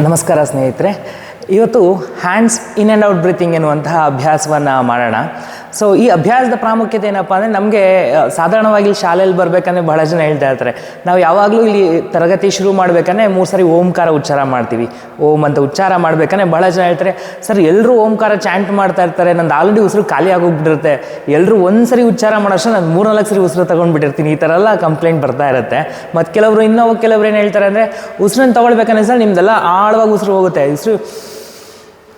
ನಮಸ್ಕಾರ ಸ್ನೇಹಿತರೆ. ಇವತ್ತು hands in and out breathing ಎನ್ನುವಂತಹ ಅಭ್ಯಾಸವನ್ನು ಮಾಡೋಣ. ಸೊ ಈ ಅಭ್ಯಾಸದ ಪ್ರಾಮುಖ್ಯತೆ ಏನಪ್ಪ ಅಂದರೆ ನಮಗೆ ಸಾಧಾರಣವಾಗಿ ಶಾಲೆಯಲ್ಲಿ ಬರಬೇಕಂದ್ರೆ ಬಹಳ ಜನ ಹೇಳ್ತಾ ಇರ್ತಾರೆ. ನಾವು ಯಾವಾಗಲೂ ಇಲ್ಲಿ ತರಗತಿ ಶುರು ಮಾಡಬೇಕಂದ್ರೆ ಮೂರು ಸರಿ ಓಂಕಾರ ಉಚ್ಚಾರ ಮಾಡ್ತೀವಿ. ಓಂ ಅಂತ ಉಚ್ಚಾರ ಮಾಡಬೇಕಂದ್ರೆ ಬಹಳ ಜನ ಹೇಳ್ತಾರೆ, ಸರ್ ಎಲ್ಲರೂ ಓಂಕಾರ ಚಾಂಟ್ ಮಾಡ್ತಾ ಇರ್ತಾರೆ, ನಂದು ಆಲ್ರೆಡಿ ಉಸಿರು ಖಾಲಿ ಆಗೋಗ್ಬಿಟ್ಟಿರುತ್ತೆ. ಎಲ್ಲರೂ ಒಂದು ಸರಿ ಉಚ್ಚಾರ ಮಾಡೋಷ್ಟು ನಾನು ಮೂರು ನಾಲ್ಕು ಸರಿ ಉಸಿರು ತೊಗೊಂಡ್ಬಿಟ್ಟಿರ್ತೀನಿ. ಈ ಥರ ಎಲ್ಲ ಕಂಪ್ಲೇಂಟ್ ಬರ್ತಾ ಇರುತ್ತೆ. ಮತ್ತು ಕೆಲವರು ಇನ್ನೂ ಕೆಲವರು ಏನು ಹೇಳ್ತಾರೆ ಅಂದರೆ, ಉಸಿರನ್ನು ತೊಗೊಳ್ಬೇಕಂದ್ರೆ ಸರ್, ನಿಮ್ದೆಲ್ಲ ಆಳವಾಗಿ ಉಸಿರು ಹೋಗುತ್ತೆ. ಉಸಿರು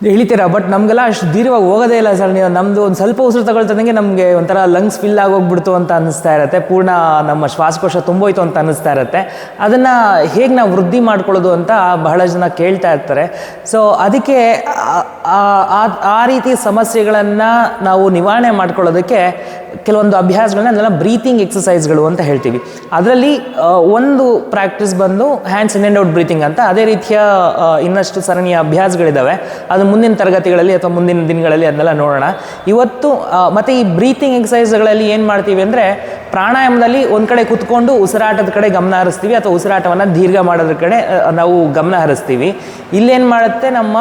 ಇಳಿತೀರಾ ಬಟ್ ನಮಗೆಲ್ಲ ಅಷ್ಟು ದೀರ್ಘವಾಗಿ ಹೋಗೋದೇ ಇಲ್ಲ ಸರ್ ನೀವು. ನಮ್ಮದು ಒಂದು ಸ್ವಲ್ಪ ಉಸಿರು ತಗೊಳ್ತದಂಗೆ ನಮಗೆ ಒಂಥರ ಲಂಗ್ಸ್ ಫಿಲ್ ಆಗೋಗ್ಬಿಡ್ತು ಅಂತ ಅನ್ನಿಸ್ತಾ ಇರುತ್ತೆ. ಪೂರ್ಣ ನಮ್ಮ ಶ್ವಾಸಕೋಶ ತುಂಬೋಯ್ತು ಅಂತ ಅನ್ನಿಸ್ತಾ ಇರುತ್ತೆ. ಅದನ್ನು ಹೇಗೆ ನಾವು ವೃದ್ಧಿ ಮಾಡ್ಕೊಳ್ಳೋದು ಅಂತ ಬಹಳ ಜನ ಕೇಳ್ತಾ ಇರ್ತಾರೆ. ಸೊ ಅದಕ್ಕೆ ಆ ರೀತಿ ಸಮಸ್ಯೆಗಳನ್ನು ನಾವು ನಿವಾರಣೆ ಮಾಡ್ಕೊಳ್ಳೋದಕ್ಕೆ ಕೆಲವೊಂದು ಅಭ್ಯಾಸಗಳನ್ನ ಅದನ್ನೆಲ್ಲ ಬ್ರೀತಿಂಗ್ ಎಕ್ಸಸೈಸ್ಗಳು ಅಂತ ಹೇಳ್ತೀವಿ. ಅದರಲ್ಲಿ ಒಂದು ಪ್ರಾಕ್ಟೀಸ್ ಬಂದು hands in and out breathing ಅಂತ ಅದೇ ರೀತಿಯ ಇನ್ನಷ್ಟು ಸರಣಿಯ ಅಭ್ಯಾಸಗಳಿದ್ದಾವೆ ಅದು ಮುಂದಿನ ತರಗತಿಗಳಲ್ಲಿ ಅಥವಾ ಮುಂದಿನ ದಿನಗಳಲ್ಲಿ ಅದನ್ನೆಲ್ಲ ನೋಡೋಣ. ಇವತ್ತು ಮತ್ತು ಈ ಬ್ರೀತಿಂಗ್ ಎಕ್ಸಸೈಸ್ಗಳಲ್ಲಿ ಏನು ಮಾಡ್ತೀವಿ ಅಂದರೆ ಪ್ರಾಣಾಯಾಮದಲ್ಲಿ ಒಂದು ಕಡೆ ಕುತ್ಕೊಂಡು ಉಸಿರಾಟದ ಕಡೆ ಗಮನ ಹರಿಸ್ತೀವಿ ಅಥವಾ ಉಸಿರಾಟವನ್ನು ದೀರ್ಘ ಮಾಡೋದ್ರ ಕಡೆ ನಾವು ಗಮನ ಹರಿಸ್ತೀವಿ. ಇಲ್ಲೇನು ಮಾಡುತ್ತೆ? ನಮ್ಮ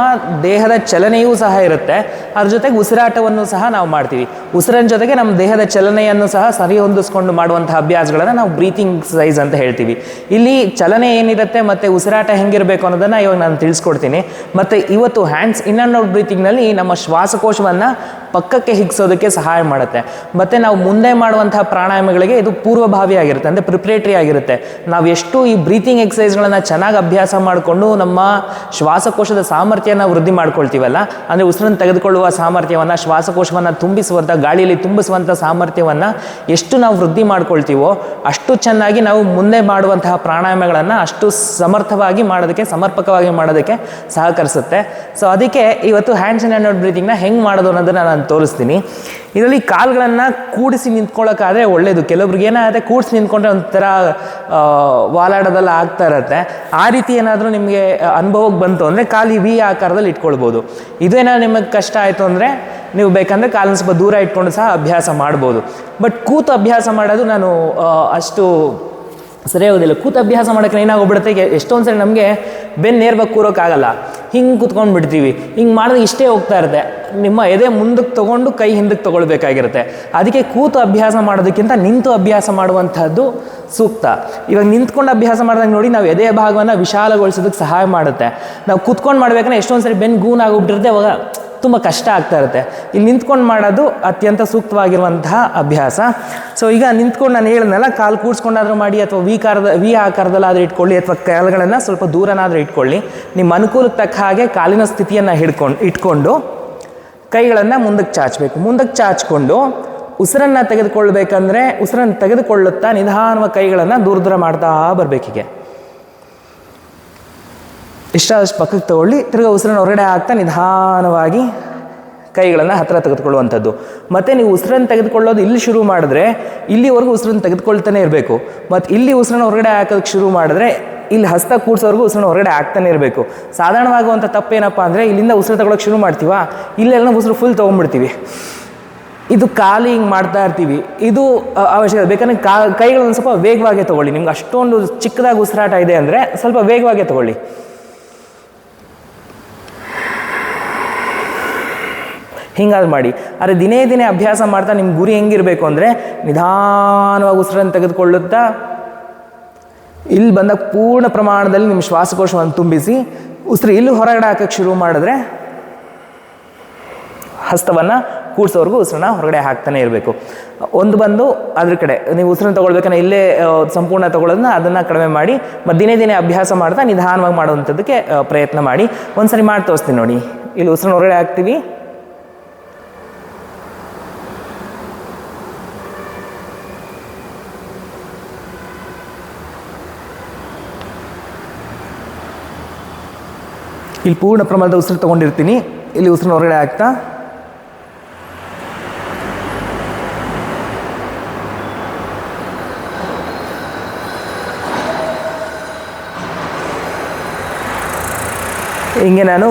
ದೇಹದ ಚಲನೆಯೂ ಸಹ ಇರುತ್ತೆ. ಅದ್ರ ಜೊತೆಗೆ ಉಸಿರಾಟವನ್ನು ಸಹ ನಾವು ಮಾಡ್ತೀವಿ. ಉಸಿರಿನ ಜೊತೆಗೆ ನಮ್ಮ ದೇಹದ ಚಲನೆಯನ್ನು ಸಹ ಸರಿ ಹೊಂದಿಸ್ಕೊಂಡು ಮಾಡುವಂತಹ ಅಭ್ಯಾಸಗಳನ್ನು ನಾವು ಬ್ರೀತಿಂಗ್ ಎಕ್ಸಸೈಸ್ ಅಂತ ಹೇಳ್ತೀವಿ. ಇಲ್ಲಿ ಚಲನೆ ಏನಿರುತ್ತೆ ಮತ್ತು ಉಸಿರಾಟ ಹೆಂಗಿರಬೇಕು ಅನ್ನೋದನ್ನು ಇವಾಗ ನಾನು ತಿಳಿಸ್ಕೊಡ್ತೀನಿ. ಮತ್ತು ಇವತ್ತು ಹ್ಯಾಂಡ್ಸ್ ಇನ್ ಆ್ಯಂಡ್ ಔಟ್ ಬ್ರೀತಿಂಗ್ನಲ್ಲಿ ನಮ್ಮ ಶ್ವಾಸಕೋಶವನ್ನು ಪಕ್ಕಕ್ಕೆ ಹಿಗ್ಸೋದಕ್ಕೆ ಸಹಾಯ ಮಾಡುತ್ತೆ. ಮತ್ತು ನಾವು ಮುಂದೆ ಮಾಡುವಂತಹ ಪ್ರಾಣಾಯಾಮಗಳಿಗೆ ಇದು ಪೂರ್ವಭಾವಿ ಆಗಿರುತ್ತೆ ಅಂದರೆ ಪ್ರಿಪ್ರೇಟ್ರಿ ಆಗಿರುತ್ತೆ. ನಾವು ಎಷ್ಟು ಈ ಬ್ರೀತಿಂಗ್ ಎಕ್ಸಸೈಸ್ಗಳನ್ನು ಚೆನ್ನಾಗಿ ಅಭ್ಯಾಸ ಮಾಡಿಕೊಂಡು ನಮ್ಮ ಶ್ವಾಸಕೋಶದ ಸಾಮರ್ಥ್ಯನ ವೃದ್ಧಿ ಮಾಡ್ಕೊಳ್ತೀವಲ್ಲ, ಅಂದರೆ ಉಸಿರನ್ನು ತೆಗೆದುಕೊಳ್ಳುವ ಸಾಮರ್ಥ್ಯವನ್ನು, ಶ್ವಾಸಕೋಶವನ್ನು ತುಂಬಿಸುವಂಥ ಗಾಳಿಯಲ್ಲಿ ತುಂಬಿಸುವಂಥ ಸಾಮರ್ಥ್ಯವನ್ನು ಎಷ್ಟು ನಾವು ವೃದ್ಧಿ ಮಾಡ್ಕೊಳ್ತೀವೋ ಅಷ್ಟು ಚೆನ್ನಾಗಿ ನಾವು ಮುಂದೆ ಮಾಡುವಂತಹ ಪ್ರಾಣಾಯಾಮಗಳನ್ನು ಅಷ್ಟು ಸಮರ್ಥವಾಗಿ ಮಾಡೋದಕ್ಕೆ, ಸಮರ್ಪಕವಾಗಿ ಮಾಡೋದಕ್ಕೆ ಸಹಕರಿಸುತ್ತೆ. ಸೊ ಅದಕ್ಕೆ ಇವತ್ತು ಹ್ಯಾಂಡ್ಸ್ ಆ್ಯಂಡ್ ಹ್ಯಾಂಡ್ ಬ್ರೀತಿಂಗ್ನ ಹೆಂಗೆ ಮಾಡೋದು ಅನ್ನೋದನ್ನು ನಾನು ತೋರಿಸ್ತೀನಿ. ಇದರಲ್ಲಿ ಕಾಲುಗಳನ್ನು ಕೂಡಿಸಿ ನಿಂತ್ಕೊಳ್ಳೋಕ್ಕಾದ್ರೆ ಒಳ್ಳೆಯದು ಕೆಲವ್ರಿಗೆ ಏನಾದರೆ ಕೂಡಿಸಿ ನಿಂತ್ಕೊಂಡ್ರೆ ಒಂಥರ ವಾಲಾಡೋದೆಲ್ಲ ಆಗ್ತಾ ಇರುತ್ತೆ. ಆ ರೀತಿ ಏನಾದರೂ ನಿಮಗೆ ಅನುಭವಕ್ಕೆ ಬಂತು ಅಂದರೆ ಕಾಲು ವಿ ಆಕಾರದಲ್ಲಿ ಇಟ್ಕೊಳ್ಬೋದು. ಇದೇನಾದ್ರು ನಿಮಗೆ ಕಷ್ಟ ಆಯಿತು ಅಂದರೆ ನೀವು ಬೇಕಂದರೆ ಕಾಲನ್ನ ಸ್ವಲ್ಪ ದೂರ ಇಟ್ಕೊಂಡು ಸಹ ಅಭ್ಯಾಸ ಮಾಡ್ಬೋದು. ಬಟ್ ಕೂತು ಅಭ್ಯಾಸ ಮಾಡೋದು ನಾನು ಅಷ್ಟು ಸರಿಯಾಗೋದಿಲ್ಲ. ಕೂತು ಅಭ್ಯಾಸ ಮಾಡೋಕ್ಕೆ ಏನಾಗೋಗ್ಬಿಡುತ್ತೆ ಎಷ್ಟೊಂದು ಸರಿ ನಮಗೆ ಬೆನ್ನು ನೇರ್ವಾಗಿ ಕೂರೋಕ್ಕಾಗಲ್ಲ. ಹಿಂಗೆ ಕೂತ್ಕೊಂಡು ಬಿಡ್ತೀವಿ. ಹಿಂಗೆ ಮಾಡಿದ್ರೆ ಇಷ್ಟೇ ಹೋಗ್ತಾ ಇರುತ್ತೆ. ನಿಮ್ಮ ಎದೆ ಮುಂದಕ್ಕೆ ತೊಗೊಂಡು ಕೈ ಹಿಂದಕ್ಕೆ ತೊಗೊಳ್ಬೇಕಾಗಿರುತ್ತೆ. ಅದಕ್ಕೆ ಕೂತು ಅಭ್ಯಾಸ ಮಾಡೋದಕ್ಕಿಂತ ನಿಂತು ಅಭ್ಯಾಸ ಮಾಡುವಂಥದ್ದು ಸೂಕ್ತ. ಇವಾಗ ನಿಂತ್ಕೊಂಡು ಅಭ್ಯಾಸ ಮಾಡಿದಾಗ ನೋಡಿ ನಾವು ಎದೆ ಭಾಗವನ್ನು ವಿಶಾಲಗೊಳಿಸೋದಕ್ಕೆ ಸಹಾಯ ಮಾಡುತ್ತೆ. ನಾವು ಕೂತ್ಕೊಂಡು ಮಾಡ್ಬೇಕಂದ್ರೆ ಎಷ್ಟೊಂದು ಸರಿ ಬೆನ್ನು ಗೂನ್ ಆಗೋಗ್ಬಿಟ್ಟಿರುತ್ತೆ. ಅವಾಗ ತುಂಬ ಕಷ್ಟ ಆಗ್ತಾ ಇರುತ್ತೆ. ಇಲ್ಲಿ ನಿಂತ್ಕೊಂಡು ಮಾಡೋದು ಅತ್ಯಂತ ಸೂಕ್ತವಾಗಿರುವಂತಹ ಅಭ್ಯಾಸ. ಸೊ ಈಗ ನಿಂತ್ಕೊಂಡು ನಾನು ಹೇಳಿದ್ನಲ್ಲ, ಕಾಲು ಕೂಡ್ಸ್ಕೊಂಡಾದ್ರೂ ಮಾಡಿ ಅಥವಾ ವಿ ಕಾರದ, ವಿ ಆಕಾರದಲ್ಲಾದರೂ ಇಟ್ಕೊಳ್ಳಿ ಅಥವಾ ಕಾಲುಗಳನ್ನು ಸ್ವಲ್ಪ ದೂರನಾದರೂ ಇಟ್ಕೊಳ್ಳಿ. ನಿಮ್ಮ ಅನುಕೂಲಕ್ಕೆ ತಕ್ಕ ಹಾಗೆ ಕಾಲಿನ ಸ್ಥಿತಿಯನ್ನು ಹಿಡ್ಕೊಂಡು, ಇಟ್ಕೊಂಡು ಕೈಗಳನ್ನು ಮುಂದಕ್ಕೆ ಚಾಚಬೇಕು. ಮುಂದಕ್ಕೆ ಚಾಚ್ಕೊಂಡು ಉಸಿರನ್ನು ತೆಗೆದುಕೊಳ್ಬೇಕಂದ್ರೆ ಉಸಿರನ್ನು ತೆಗೆದುಕೊಳ್ಳುತ್ತಾ ನಿಧಾನವಾಗಿ ಕೈಗಳನ್ನು ದೂರ ದೂರ ಮಾಡ್ತಾ ಬರಬೇಕೀಗೆ ಇಷ್ಟಾದಷ್ಟು ಪಕ್ಕಕ್ಕೆ ತಗೊಳ್ಳಿ. ತಿರ್ಗಿ ಉಸಿರನ್ನು ಹೊರಗಡೆ ಹಾಕ್ತಾ ನಿಧಾನವಾಗಿ ಕೈಗಳನ್ನು ಹತ್ತಿರ ತೆಗೆದುಕೊಳ್ಳುವಂಥದ್ದು. ಮತ್ತು ನೀವು ಉಸಿರನ್ನು ತೆಗೆದುಕೊಳ್ಳೋದು ಇಲ್ಲಿ ಶುರು ಮಾಡಿದ್ರೆ ಇಲ್ಲಿವರೆಗೂ ಉಸಿರನ್ನು ತೆಗೆದುಕೊಳ್ತಾನೆ ಇರಬೇಕು. ಮತ್ತು ಇಲ್ಲಿ ಉಸಿರನ್ನು ಹೊರಗಡೆ ಹಾಕೋದಕ್ಕೆ ಶುರು ಮಾಡಿದ್ರೆ ಇಲ್ಲಿ ಹಸ್ತ ಕೂಡ್ಸೋವರೆಗೂ ಉಸಿರನ್ನು ಹೊರಗಡೆ ಹಾಕ್ತಾನೆ ಇರಬೇಕು. ಸಾಧಾರಣವಾಗುವಂಥ ತಪ್ಪೇನಪ್ಪ ಅಂದರೆ ಇಲ್ಲಿಂದ ಉಸಿರು ತಗೊಳಕ್ಕೆ ಶುರು ಮಾಡ್ತೀವಾ? ಇಲ್ಲೆಲ್ಲ ಉಸಿರು ಫುಲ್ ತೊಗೊಂಡ್ಬಿಡ್ತೀವಿ. ಇದು ಖಾಲಿ ಹಿಂಗೆ ಮಾಡ್ತಾ ಇರ್ತೀವಿ. ಇದು ಅವಶ್ಯಕ, ಬೇಕಂದ್ರೆ ಕಾ, ಕೈಗಳನ್ನು ಸ್ವಲ್ಪ ವೇಗವಾಗಿ ತಗೊಳ್ಳಿ. ನಿಮ್ಗೆ ಅಷ್ಟೊಂದು ಚಿಕ್ಕದಾಗಿ ಉಸಿರಾಟ ಇದೆ ಅಂದರೆ ಸ್ವಲ್ಪ ವೇಗವಾಗಿ ತಗೊಳ್ಳಿ. ಹಿಂಗಾದ್ರು ಮಾಡಿ. ಆದರೆ ದಿನೇ ದಿನೇ ಅಭ್ಯಾಸ ಮಾಡ್ತಾ ನಿಮ್ಮ ಗುರಿ ಹೆಂಗಿರಬೇಕು ಅಂದರೆ ನಿಧಾನವಾಗಿ ಉಸಿರನ್ನು ತೆಗೆದುಕೊಳ್ಳುತ್ತಾ ಇಲ್ಲಿ ಬಂದಾಗ ಪೂರ್ಣ ಪ್ರಮಾಣದಲ್ಲಿ ನಿಮ್ಮ ಶ್ವಾಸಕೋಶವನ್ನು ತುಂಬಿಸಿ ಉಸಿರು ಇಲ್ಲಿ ಹೊರಗಡೆ ಹಾಕಕ್ಕೆ ಶುರು ಮಾಡಿದ್ರೆ ಹಸ್ತವನ್ನು ಕೂಡ್ಸೋವರೆಗೂ ಉಸಿರನ್ನ ಹೊರಗಡೆ ಹಾಕ್ತಾನೆ ಇರಬೇಕು. ಒಂದು ಬಂದು ಅದ್ರ ಕಡೆ ನೀವು ಉಸಿರನ್ನ ತೊಗೊಳ್ಬೇಕಂದ್ರೆ ಇಲ್ಲೇ ಸಂಪೂರ್ಣ ತೊಗೊಳೋದನ್ನ ಅದನ್ನು ಕಡಿಮೆ ಮಾಡಿ ಮತ್ತು ದಿನೇ ದಿನೇ ಅಭ್ಯಾಸ ಮಾಡ್ತಾ ನಿಧಾನವಾಗಿ ಮಾಡುವಂಥದ್ದಕ್ಕೆ ಪ್ರಯತ್ನ ಮಾಡಿ. ಒಂದ್ಸರಿ ಮಾಡಿ ತೋರಿಸ್ತೀನಿ ನೋಡಿ. ಇಲ್ಲಿ ಉಸಿರನ್ನ ಹೊರಗಡೆ ಹಾಕ್ತೀವಿ. ಇಲ್ಲಿ ಪೂರ್ಣ ಪ್ರಮಾಣದ ಉಸಿರು ತೊಗೊಂಡಿರ್ತೀನಿ. ಇಲ್ಲಿ ಉಸಿರನ್ನ ಹೊರಗಡೆ ಆಗ್ತಾ ಹಿಂಗೆ ನಾನು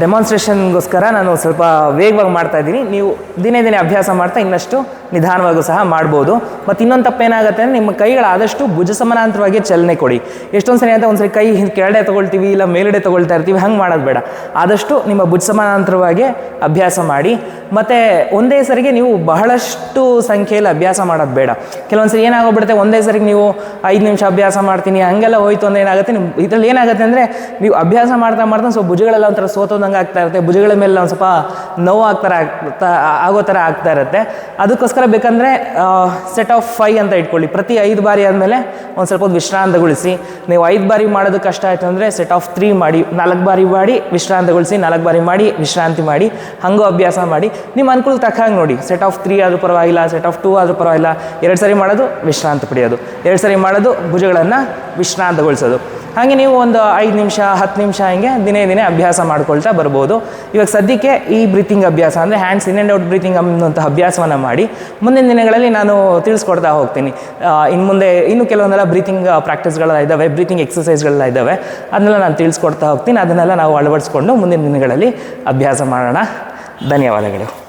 ಡೆಮಾನ್ಸ್ಟ್ರೇಷನ್ಗೋಸ್ಕರ ನಾನು ಸ್ವಲ್ಪ ವೇಗವಾಗಿ ಮಾಡ್ತಾ ಇದ್ದೀನಿ. ನೀವು ದಿನೇ ದಿನೇ ಅಭ್ಯಾಸ ಮಾಡ್ತಾ ಇನ್ನಷ್ಟು ನಿಧಾನವಾಗೂ ಸಹ ಮಾಡ್ಬೋದು. ಮತ್ತು ಇನ್ನೊಂದು ತಪ್ಪೇನಾಗುತ್ತೆ ಅಂದರೆ ನಿಮ್ಮ ಕೈಗಳು ಆದಷ್ಟು ಭುಜ ಸಮಾನಾಂತರವಾಗಿ ಚಲನೆ ಕೊಡಿ. ಎಷ್ಟೊಂದು ಸರಿ ಅಂತ ಒಂದ್ಸರಿ ಕೈ ಹಿಂದೆ ಕೆಳಗಡೆ ತೊಗೊಳ್ತೀವಿ, ಇಲ್ಲ ಮೇಲ್ಗಡೆ ತೊಗೊಳ್ತಾ ಇರ್ತೀವಿ, ಹಂಗೆ ಮಾಡೋದು ಬೇಡ. ಆದಷ್ಟು ನಿಮ್ಮ ಭುಜ ಸಮಾನಾಂತರವಾಗಿ ಅಭ್ಯಾಸ ಮಾಡಿ. ಮತ್ತು ಒಂದೇ ಸರಿಗೆ ನೀವು ಬಹಳಷ್ಟು ಸಂಖ್ಯೆಯಲ್ಲಿ ಅಭ್ಯಾಸ ಮಾಡೋದು ಬೇಡ. ಕೆಲವೊಂದು ಸರಿ ಏನಾಗೋಗ್ಬಿಡುತ್ತೆ, ಒಂದೇ ಸರಿಗೆ ನೀವು ಐದು ನಿಮಿಷ ಅಭ್ಯಾಸ ಮಾಡ್ತೀನಿ, ಹಂಗೆಲ್ಲ ಹೋಯ್ತು ಅಂದ್ರೆ ಏನಾಗುತ್ತೆ ನಿಮ್ಮ ಇದರಲ್ಲಿ ಏನಾಗುತ್ತೆ ಅಂದರೆ ನೀವು ಅಭ್ಯಾಸ ಮಾಡ್ತಾ ಮಾಡ್ತಾ ಸ್ವಲ್ಪ ಭುಜಗಳೆಲ್ಲ ಒಂಥರ ಸೋತೋದಂಗೆ ಆಗ್ತಾ ಇರುತ್ತೆ, ಭುಜಗಳ ಮೇಲೆ ಒಂದು ಸ್ವಲ್ಪ ನೋವು ಆಗ್ತಾರ ಆಗ್ತಾ ಆಗೋ ಥರ ಆಗ್ತಾ ಇರುತ್ತೆ. ಅದಕ್ಕೋಸ್ಕರ ಬೇಕಂದರೆ ಸೆಟ್ ಆಫ್ ಫೈ ಅಂತ ಇಟ್ಕೊಳ್ಳಿ. ಪ್ರತಿ ಐದು ಬಾರಿ ಆದಮೇಲೆ ಒಂದು ಸ್ವಲ್ಪ ಹೊತ್ತು ವಿಶ್ರಾಂತಗೊಳಿಸಿ. ನೀವು ಐದು ಬಾರಿ ಮಾಡೋದು ಕಷ್ಟ ಆಯಿತು ಅಂದರೆ ಸೆಟ್ ಆಫ್ ತ್ರೀ ಮಾಡಿ, ನಾಲ್ಕು ಬಾರಿ ಮಾಡಿ ವಿಶ್ರಾಂತಗೊಳಿಸಿ, ನಾಲ್ಕು ಬಾರಿ ಮಾಡಿ ವಿಶ್ರಾಂತಿ ಮಾಡಿ, ಹಂಗೂ ಅಭ್ಯಾಸ ಮಾಡಿ. ನಿಮ್ಮ ಅನುಕೂಲ ತಕ್ಕ ಹಾಗೆ ನೋಡಿ. ಸೆಟ್ ಆಫ್ ತ್ರೀ ಆದರೂ ಪರವಾಗಿಲ್ಲ ಸೆಟ್ ಆಫ್ ಟೂ ಆದರೂ ಪರವಾಗಿಲ್ಲ. ಎರಡು ಸರಿ ಮಾಡೋದು, ವಿಶ್ರಾಂತಿ ಪಡೆಯೋದು. ಎರಡು ಸರಿ ಮಾಡೋದು, ಭುಜಗಳನ್ನು ವಿಶ್ರಾಂತಗೊಳಿಸೋದು. ಹಾಗೆ ನೀವು ಒಂದು ಐದು ನಿಮಿಷ, ಹತ್ತು ನಿಮಿಷ ಹಿಂಗೆ ದಿನೇ ದಿನೇ ಅಭ್ಯಾಸ ಮಾಡ್ಕೊಳ್ತಾ ಬರ್ಬೋದು. ಇವಾಗ ಸದ್ಯಕ್ಕೆ ಈ ಬ್ರೀತಿಂಗ್ ಅಭ್ಯಾಸ ಅಂದರೆ hands in and out breathing ಅನ್ನುವಂಥ ಅಭ್ಯಾಸವನ್ನು ಮಾಡಿ, ಮುಂದಿನ ದಿನಗಳಲ್ಲಿ ನಾನು ತಿಳಿಸ್ಕೊಡ್ತಾ ಹೋಗ್ತೀನಿ. ಇನ್ನು ಮುಂದೆ ಇನ್ನು ಕೆಲವೊಂದೆಲ್ಲ ಬ್ರೀತಿಂಗ್ ಪ್ರಾಕ್ಟೀಸ್ಗಳೆಲ್ಲ ಇದ್ದಾವೆ ಬ್ರೀತಿಂಗ್ ಎಕ್ಸಸೈಸ್ಗಳೆಲ್ಲ ಇದ್ದಾವೆ. ಅದನ್ನೆಲ್ಲ ನಾನು ತಿಳಿಸ್ಕೊಡ್ತಾ ಹೋಗ್ತೀನಿ. ಅದನ್ನೆಲ್ಲ ನಾವು ಅಳವಡಿಸ್ಕೊಂಡು ಮುಂದಿನ ದಿನಗಳಲ್ಲಿ ಅಭ್ಯಾಸ ಮಾಡೋಣ. ಧನ್ಯವಾದಗಳು.